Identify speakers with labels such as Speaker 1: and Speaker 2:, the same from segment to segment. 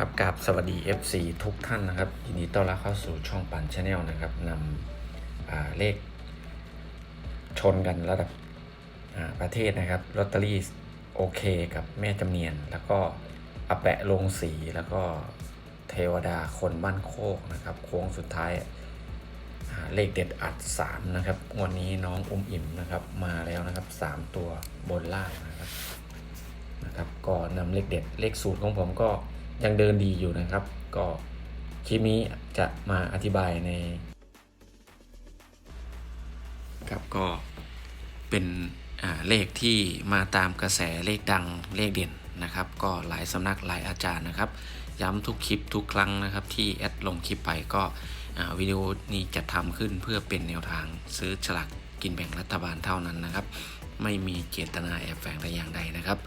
Speaker 1: ครับกับสวัสดี FC ทุกท่านนะครับยินดีต้อนรับเข้าสู่ช่องปันชาแนลนะครับนำเลขชนกันระดับประเทศนะครับลอตเตอรี่โอเคกับแม่จำเนียน แล้วก็อาแปะลงสีแล้วก็เทวดาคนบ้านโคกนะครับโค้งสุดท้ายเลขเด็ดอัด 3 นะครับวันนี้น้องอุ้มอิ่มนะครับมาแล้วนะครับ 3 ตัวบนล่างนะครับนะครับก็นำเลขเด็ดเลขสูตรของผมก็ ยังเดินดีอยู่นะครับ ก็คลิปนี้จะมาอธิบายใน ครับก็เป็นเลขที่มาตามกระแสเลขดังเลขเด่นนะครับ ก็หลายสำนักหลายอาจารย์นะครับ ย้ำทุกคลิปทุกครั้งนะครับ ที่แอดลงคลิปไปก็วิดีโอนี้จะทำขึ้นเพื่อเป็นแนวทางซื้อฉลากกินแบ่งรัฐบาลเท่านั้นนะครับ ไม่มีเจตนาแอบแฝงแต่อย่างใดนะครับ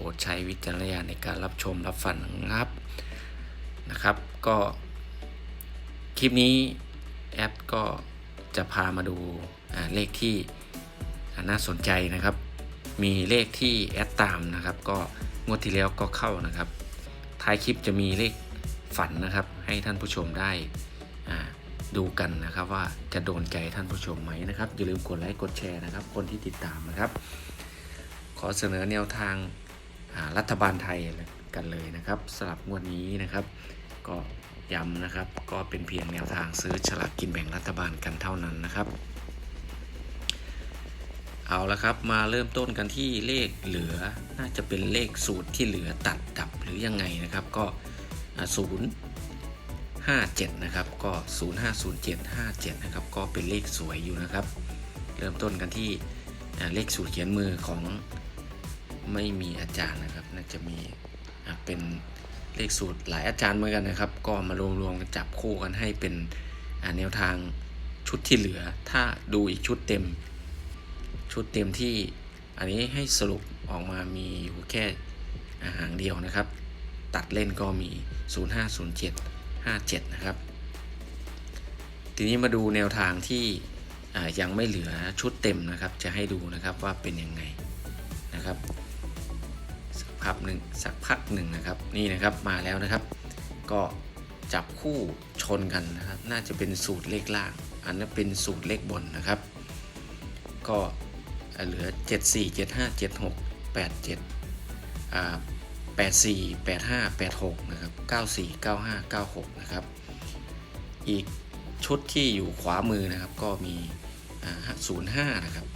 Speaker 1: ปรดใช้วิจารณญาณในการรับชมรับฟังนะครับนะครับ ก็คลิปนี้แอดก็จะพามาดูเลขที่น่าสนใจนะครับ มีเลขที่แอดตามนะครับ ก็งวดที่แล้วก็เข้านะครับ ท้ายคลิปจะมีเลขฝันนะครับ ให้ท่านผู้ชมได้อ่าดูกันนะครับว่าจะโดนใจท่านผู้ชมไหมนะครับ อย่าลืมกดไลค์กดแชร์นะครับ คนที่ติดตามนะครับ ขอเสนอแนวทาง รัฐบาลไทยกันเลยนะครับสำหรับงวดนี้นะครับ ก็ย้ำนะครับก็เป็นเพียงแนวทางซื้อฉลากกินแบ่งรัฐบาลกันเท่านั้นนะครับ เอาละครับมาเริ่มต้นกันที่เลขเหลือน่าจะเป็นเลขสูตรที่เหลือตัดดับหรือยังไงนะครับก็ศูนย์ห้าเจ็ดนะครับ ก็ศูนย์ห้าศูนย์เจ็ดห้าเจ็ดนะครับ ก็เป็นเลขสวยอยู่นะครับ เริ่มต้นกันที่เลขสูตรเขียนมือของ ไม่มีอาจารย์นะครับ น่าจะมีเป็นเลขสูตรหลายอาจารย์เหมือนกันนะครับ ก็มารวมรวมๆกันจับคู่กันให้เป็นแนวทางชุดที่เหลือ ถ้าดูอีกชุดเต็ม ชุดเต็มที่อันนี้ให้สรุปออกมามีอยู่แค่อาหางเดียวนะครับ ตัดเล่นก็มี 0507 57 นะครับ ทีนี้มาดูแนวทางที่ยังไม่เหลือชุดเต็มนะครับ จะให้ดูนะครับว่าเป็นยังไงนะครับ สักพักหนึ่งสักพักหนึ่งนะครับนี่นะครับมาแล้วนะครับ ก็จับคู่ชนกันนะครับ น่าจะเป็นสูตรเลขล่าง อันนั้นเป็นสูตรเลขบนนะครับ ก็เหลือ 7 4 7 5 7 6 8 7อ่า8 4 8 5 8 6นะครับ9 4 9 5 9 6นะครับอีกชุดที่อยู่ขวามือนะครับก็มีอ่า05 นะครับ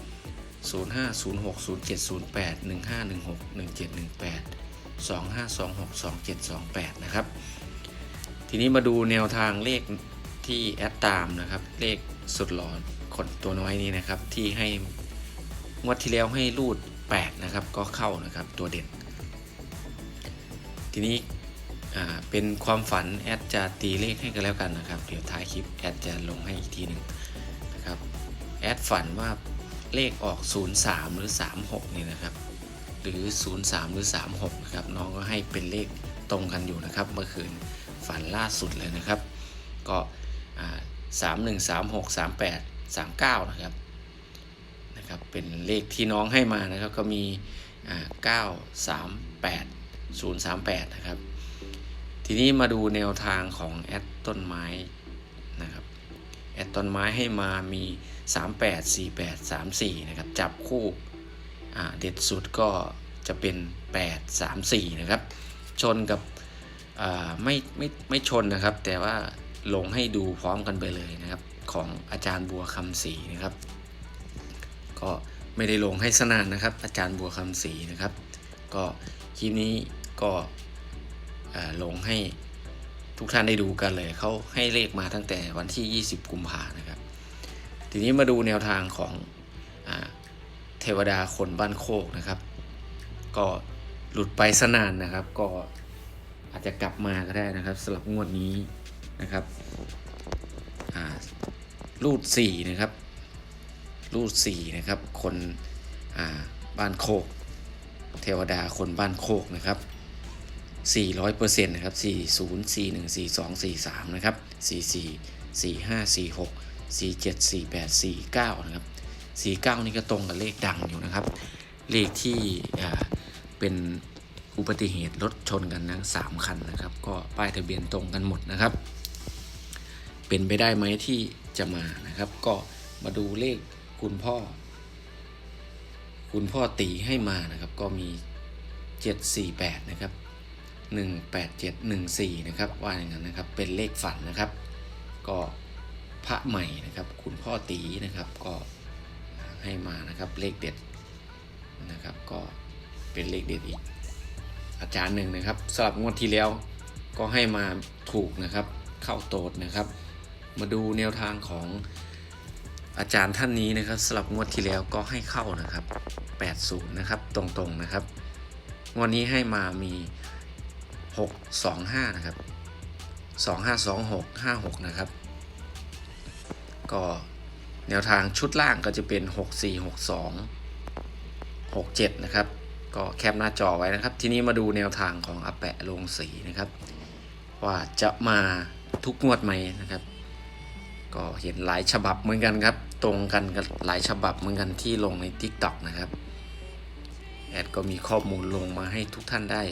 Speaker 1: 05 06 07 08 15 16 17 18 25 26 27 28 นะครับ ทีนี้มาดูแนวทางเลขที่แอดตามนะครับ เลขสุดหลอนคนตัวน้อยนี้นะครับ ที่ให้งวดที่แล้วให้รูด 8 นะครับ ก็เข้านะครับตัวเด่น ทีนี้เป็นความฝันแอดจะตีเลขให้กันแล้วกันนะครับ เดี๋ยวท้ายคลิปแอดจะลงให้อีกทีหนึ่งนะครับ แอดฝันว่า เลขออก 03 หรือ 36 นี่นะครับ หรือ 03 หรือ 36 นะครับ น้องก็ให้เป็นเลขตรงกันอยู่นะครับ เมื่อคืนฝันล่าสุดเลยนะครับ ก็สามหนึ่งสามหกสามแปดสามเก้านะครับ นะครับ เป็นเลขที่น้องให้มานะครับ ก็มีเก้าสามแปดศูนย์สามแปดนะครับ ทีนี้มาดูแนวทางของแอดต้นไม้นะครับ แอดต้นไม้ให้มามี 38 48 34นะครับจับคู่เด็ดสุดก็จะเป็น 8 3 4นะครับชนกับไม่ไม่ไม่ชนนะครับ แต่ว่าลงให้ดูพร้อมกันไปเลยนะครับ ของอาจารย์บัวคำศรีนะครับ ก็ไม่ได้ลงให้สนานนะครับ อาจารย์บัวคำศรีนะครับ ก็คลิปนี้ก็ลงให้ทุกท่านได้ดูกันเลยเขาให้เลขมาตั้งแต่วันที่ 20 กุมภานะครับ ทีนี้มาดูแนวทางของอเทวดาคนบ้านโคกนะครับ ก็หลุดไปสนานนะครับ ก็อาจจะกลับมาก็ได้นะครับสำหรับงวดนี้นะครับรูดสี่นะครับรูดสี่นะครับ คนบ้านโคก เทวดาคนบ้านโคกนะครับ400%นะครับ 40 41 42 43 นะครับ 44 4 7 4 8 4 9 นะครับ 49 นี่ก็ตรงกับเลขดังอยู่นะครับ เลขที่เป็นอุบัติเหตุรถชนกันทั้งสามคันนะครับ ก็ป้ายทะเบียนตรงกันหมดนะครับ เป็นไปได้ไหมที่จะมานะครับ ก็มาดูเลขคุณพ่อ คุณพ่อตีให้มานะครับ ก็มี 748 นะครับ 18714 นะครับ ว่าอย่างนั้นนะครับ เป็นเลขฝันนะครับ ก็ พระใหม่นะครับ คุณพ่อตีนะครับก็ให้มานะครับเลขเด็ดนะครับก็เป็นเลขเด็ดอีก อาจารย์หนึ่งนะครับสำหรับงวดที่แล้วก็ให้มาถูกนะครับเข้าโตดนะครับ มาดูแนวทางของอาจารย์ท่านนี้นะครับสำหรับงวดที่แล้วก็ให้เข้านะครับ 80 นะครับตรงๆนะครับงวดนี้ให้มามี 625 นะครับ 2526 56 นะครับ ก็แนวทางชุดล่างก็จะเป็น 6462 67 นะครับ ก็แคปหน้าจอไว้นะครับ ทีนี้มาดูแนวทางของอาแปะลงสีนะครับ ว่าจะมาทุกงวดไหมนะครับ ก็เห็นหลายฉบับเหมือนกันครับ ตรงกันกับหลายฉบับเหมือนกันที่ลงใน Tik t o อกนะครับแอดก็มีข้อมูลลงมาให้ทุกท่านได้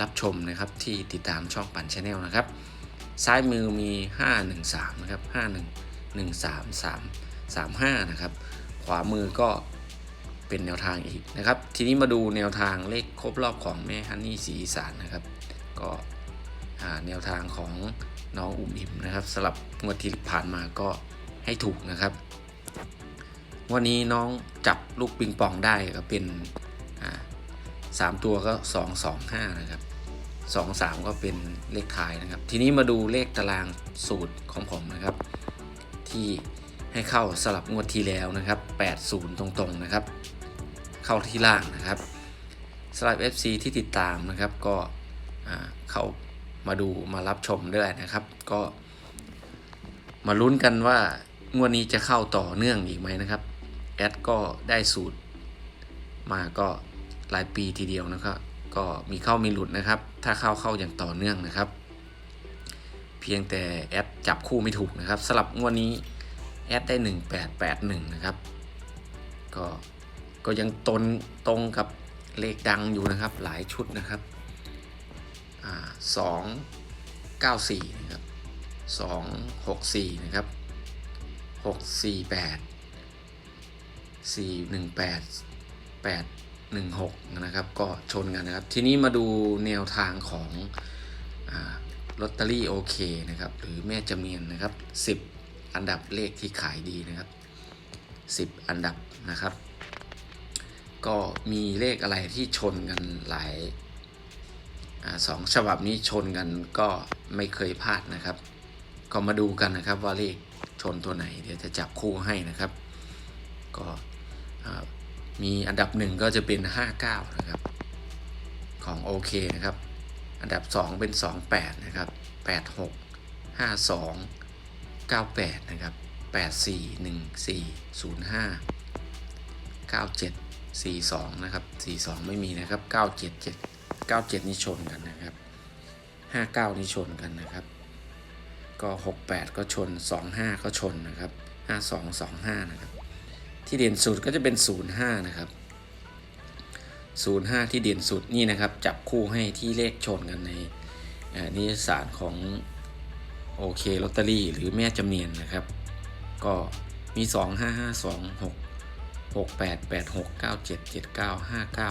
Speaker 1: รับชมนะครับที่ติดตามช่องปั่นชาแนลนะครับ ซ้ายมือมี 513 นะครับ 13 335 นะครับ ขวามือก็เป็นแนวทางอีกนะครับ ทีนี้มาดูแนวทางเลขครบรอบของแม่ฮันนี่สีอีสานนะครับ ก็แนวทางของน้องอุ่มอิ่มนะครับสลับงวดที่ผ่านมาก็ให้ถูกนะครับ วันนี้น้องจับลูกปิงปองได้ก็เป็นสามตัวก็สองสองห้านะครับสองสามก็เป็นเลขท้ายนะครับ ทีนี้มาดูเลขตารางสูตรของผมนะครับ ที่ให้เข้าสลับงวดที่แล้วนะครับ 80 ตรงๆนะครับ เข้าที่ล่างนะครับสำหรับ FC ที่ติดตามนะครับก็เข้ามาดูมารับชมด้วยนะครับ ก็มาลุ้นกันว่างวดนี้จะเข้าต่อเนื่องอีกไหมนะครับแอดก็ได้สูตรมาก็หลายปีทีเดียวนะครับ ก็มีเข้ามีหลุดนะครับ ถ้าเข้าเข้าอย่างต่อเนื่องนะครับ เพียงแต่แอดจับคู่ไม่ถูกนะครับสลับงวดนี้แอดได้ 1881 นะครับ ก็ก็ยังตนตรงกับเลขดังอยู่นะครับหลายชุดนะครับอ่าสองเก้าสี่นะครับสองหกสี่นะครับหกสี่แปดสี่หนึ่งแปดแปดหนึ่งหกนะครับ ก็ชนกันนะครับ ทีนี้มาดูแนวทางของ ลอตเตอรี่โอเคนะครับ หรือแม่จำเนียนนะครับสิบอันดับเลขที่ขายดีนะครับสิบอันดับนะครับ ก็มีเลขอะไรที่ชนกันหลายอสองฉบับนี้ชนกันก็ไม่เคยพลาดนะครับ ก็มาดูกันนะครับว่าเลขชนตัวไหน เดี๋ยวจะจับคู่ให้นะครับ ก็มีอันดับหนึ่งก็จะเป็น 59 นะครับ ของโอเคนะครับ อันดับ 2 เป็น 28 นะครับ 86 52 98 นะครับ 84 14 05 97 42 นะครับ 42 ไม่มีนะครับ 977 97 นี่ชนกันนะครับ 59 นี่ชนกันนะครับ ก็ 68 ก็ชน 25 ก็ชนนะครับ 52 25 นะครับ ที่เด่นสุดก็จะเป็น 05 นะครับ 05 ที่เด่นสุดนี่นะครับ จับคู่ให้ที่เลขชนกันในนิยสารของโอเคลอตเตอรี่หรือแม่จำเนียนนะครับ ก็มี 2 5 5 2 6 6 8 8 6 9 7 7 9 5 9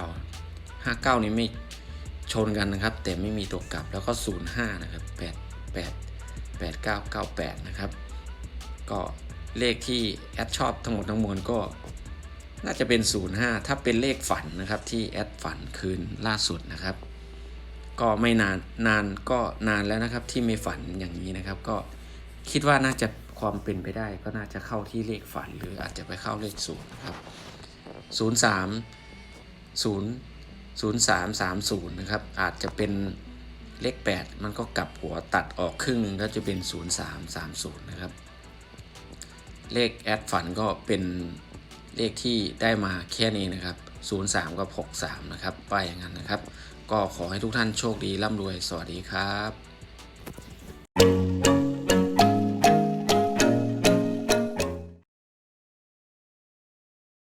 Speaker 1: 5 9 นี่ไม่ชนกันนะครับ แต่ไม่มีตัวกลับแล้วก็ 05 นะครับ 8 8 8 9 9 8 นะครับ ก็เลขที่แอดชอบทั้งหมดทั้งมวลก็ น่าจะเป็น 05 ถ้าเป็นเลขฝันนะครับที่แอดฝันคืนล่าสุดนะครับ ก็ไม่นานนานก็นานแล้วนะครับที่ไม่ฝันอย่างนี้นะครับ ก็คิดว่าน่าจะความเป็นไปได้ก็น่าจะเข้าที่เลขฝัน หรืออาจจะไปเข้าเลขศูนย์นะครับ 03 0 0330 นะครับ อาจจะเป็นเลข 8 มันก็กลับหัวตัดออกครึ่งหนึ่งก็จะเป็น 0330 นะครับ เลขแอดฝันก็เป็น เลขที่ได้มาแค่นี้นะครับ 03 กับ 63 นะครับป้ายอย่างนั้นนะครับ ก็ขอให้ทุกท่านโชคดีร่ำรวย สวัสดีครับ